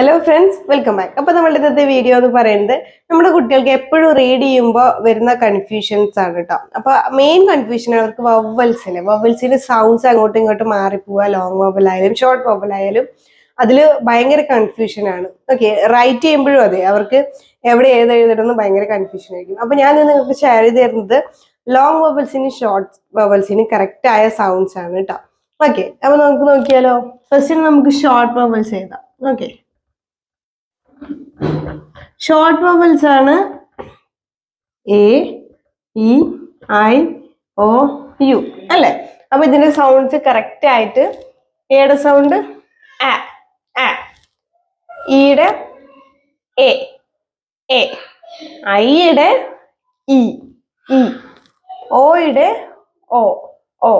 Hello friends welcome back അപ്പൊ നമ്മളുടെ ഇന്നത്തെ വീഡിയോ എന്ന് പറയുന്നത് നമ്മുടെ കുട്ടികൾക്ക് എപ്പോഴും റീഡ് ചെയ്യുമ്പോൾ വരുന്ന കൺഫ്യൂഷൻസ് ആണ് കേട്ടോ അപ്പൊ മെയിൻ കൺഫ്യൂഷൻ അവർക്ക് വവൽസിന് വവൽസിന് സൗണ്ട്സ് അങ്ങോട്ടും ഇങ്ങോട്ടും മാറിപ്പോവുക ലോങ് വവൽ ആയാലും ഷോർട്ട് വവൽ ആയാലും അതിൽ ഭയങ്കര കൺഫ്യൂഷൻ ആണ്. ഓക്കെ റൈറ്റ് ചെയ്യുമ്പോഴും അതെ അവർക്ക് എവിടെ ഏത് എഴുതണമെന്ന് ഭയങ്കര കൺഫ്യൂഷൻ ആയിരിക്കും. അപ്പൊ ഞാൻ നിങ്ങൾക്ക് ഷെയർ ചെയ്ത് തരുന്നത് ലോങ് വവൽസിന് ഷോർട്ട് വവൽസിന് കറക്റ്റ് ആയ സൗണ്ട്സ് ആണ് കേട്ടോ ഓക്കെ അപ്പൊ നമുക്ക് നോക്കിയാലോ? ഫസ്റ്റ് നമുക്ക് ഷോർട്ട് വവൽസ് എഴുതാം. ഓക്കെ ഷോർട്ട് വവൽസ് ആണ് A E I O U അല്ലേ? അപ്പൊ ഇതിന്റെ സൗണ്ട്സ് കറക്റ്റ് ആയിട്ട് എയുടെ സൗണ്ട് ഇയുടെ എ എ ഐയുടെ ഇ ഇ ഓയുടെ ഓ ഓ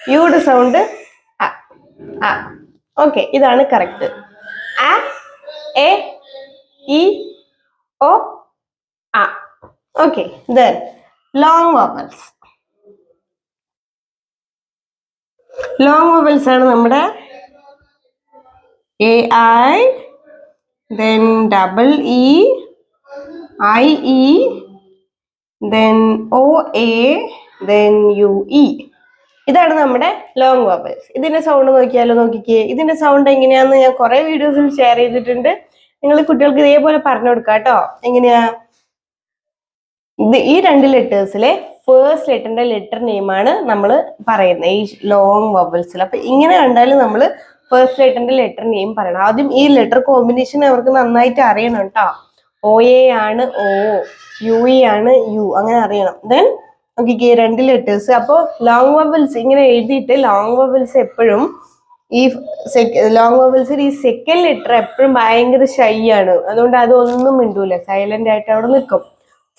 യുടെ സൗണ്ട് ആ ഓക്കെ ഇതാണ് കറക്റ്റ് ആ എ ഇ ഒ ആ okay then long vowels long vowels ആണ് നമ്മുടെ A I then double E I E then O A then U E ഇതാണ് നമ്മുടെ ലോങ് വോവൽസ് ഇതിന്റെ സൗണ്ട് നോക്കിയാലോ നോക്കിക്കേ. ഇതിന്റെ സൗണ്ട് എങ്ങനെയാണെന്ന് ഞാൻ കുറെ വീഡിയോസിൽ ഷെയർ ചെയ്തിട്ടുണ്ട്. നിങ്ങൾ കുട്ടികൾക്ക് ഇതേപോലെ പറഞ്ഞു കൊടുക്കാം കേട്ടോ. എങ്ങനെയാ? ഈ രണ്ട് ലെറ്റേഴ്സിലെ ഫേസ്റ്റ് ലെറ്ററിന്റെ ലെറ്റർ നെയിമാണ് നമ്മൾ പറയുന്നത്. ഈ ലോങ് വവൽസിൽ അപ്പൊ ഇങ്ങനെ കണ്ടാലും നമ്മൾ ഫേസ്റ്റ് ലെറ്ററിന്റെ ലെറ്റർ നെയിം പറയണം. ആദ്യം ഈ ലെറ്റർ കോമ്പിനേഷൻ അവർക്ക് നന്നായിട്ട് അറിയണം കേട്ടോ. ഒ എ ആണ് ഒ യു ഇ ആണ് യു അങ്ങനെ അറിയണം. ദെൻ നോക്കിക്കേ രണ്ട് ലെറ്റേഴ്സ് അപ്പോൾ ലോങ് വവൽസ് ഇങ്ങനെ എഴുതിയിട്ട് ലോങ് വവൽസ് എപ്പോഴും ഈ ലോങ് വോവൽസിൽ ഈ സെക്കൻഡ് ലെറ്റർ എപ്പോഴും ഭയങ്കര ഷൈ ആണ്. അതുകൊണ്ട് അതൊന്നും മിണ്ടൂല. സൈലന്റ് ആയിട്ട് അവിടെ നിൽക്കും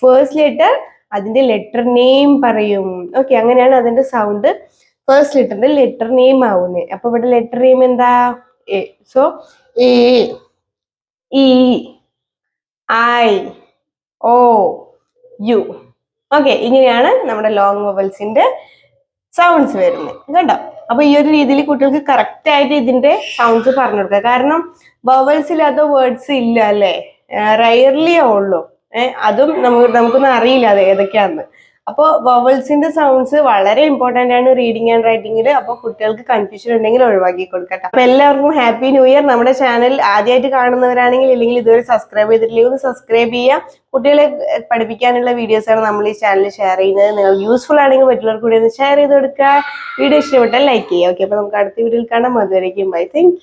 ഫേസ്റ്റ് ലെറ്റർ അതിന്റെ ലെറ്റർ നെയിം പറയും. ഓക്കെ അങ്ങനെയാണ് അതിന്റെ സൗണ്ട് ഫേസ്റ്റ് ലെറ്ററിന്റെ ലെറ്റർ നെയിം ആവുന്നത് അപ്പൊ ഇവിടെ ലെറ്റർ നെയിം എന്താ? A so A E I O U. Okay ഇങ്ങനെയാണ് നമ്മുടെ ലോങ് വവൽസിന്റെ സൗണ്ട്സ് വരുന്നത് കണ്ടോ? അപ്പൊ ഈ ഒരു രീതിയിൽ കുട്ടികൾക്ക് കറക്റ്റ് ആയിട്ട് ഇതിന്റെ സൗണ്ട്സ് പറഞ്ഞു കൊടുക്കുക. കാരണം വവൽസ് ഇല്ലാത്ത വേർഡ്സ് ഇല്ല അല്ലേ? റയർലിയേ ഉള്ളൂ. ഏഹ് അതും നമുക്ക് നമുക്കൊന്നും അറിയില്ല അത് ഏതൊക്കെയാന്ന്. അപ്പോൾ വവൽസിന്റെ സൗണ്ട്സ് വളരെ ഇമ്പോർട്ടന്റ് ആണ് റീഡിങ് ആൻഡ് റൈറ്റിംഗിൽ അപ്പോൾ കുട്ടികൾക്ക് കൺഫ്യൂഷൻ ഉണ്ടെങ്കിൽ ഒഴിവാക്കി കൊടുക്കട്ടെ. അപ്പൊ എല്ലാവർക്കും ഹാപ്പി ന്യൂ ഇയർ നമ്മുടെ ചാനൽ ആദ്യമായിട്ട് കാണുന്നവരാണെങ്കിൽ ഇല്ലെങ്കിൽ ഇതുവരെ സബ്സ്ക്രൈബ് ചെയ്തിട്ടില്ലെങ്കിൽ ഒന്ന് സബ്സ്ക്രൈബ് ചെയ്യുക. കുട്ടികളെ പഠിപ്പിക്കാനുള്ള വീഡിയോസാണ് നമ്മൾ ഈ ചാനൽ ഷെയർ ചെയ്യുന്നത്. നിങ്ങൾ യൂസ്ഫുൾ ആണെങ്കിൽ മറ്റുള്ളവർ കൂടി ഒന്ന് ഷെയർ ചെയ്ത് കൊടുക്കുക. വീഡിയോ ഇഷ്ടപ്പെട്ടാൽ ലൈക്ക് ചെയ്യുക. ഓക്കെ അപ്പൊ നമുക്ക് അടുത്ത വീഡിയോയിൽ കാണാം. അതുവരേക്കും ബൈ താങ്ക്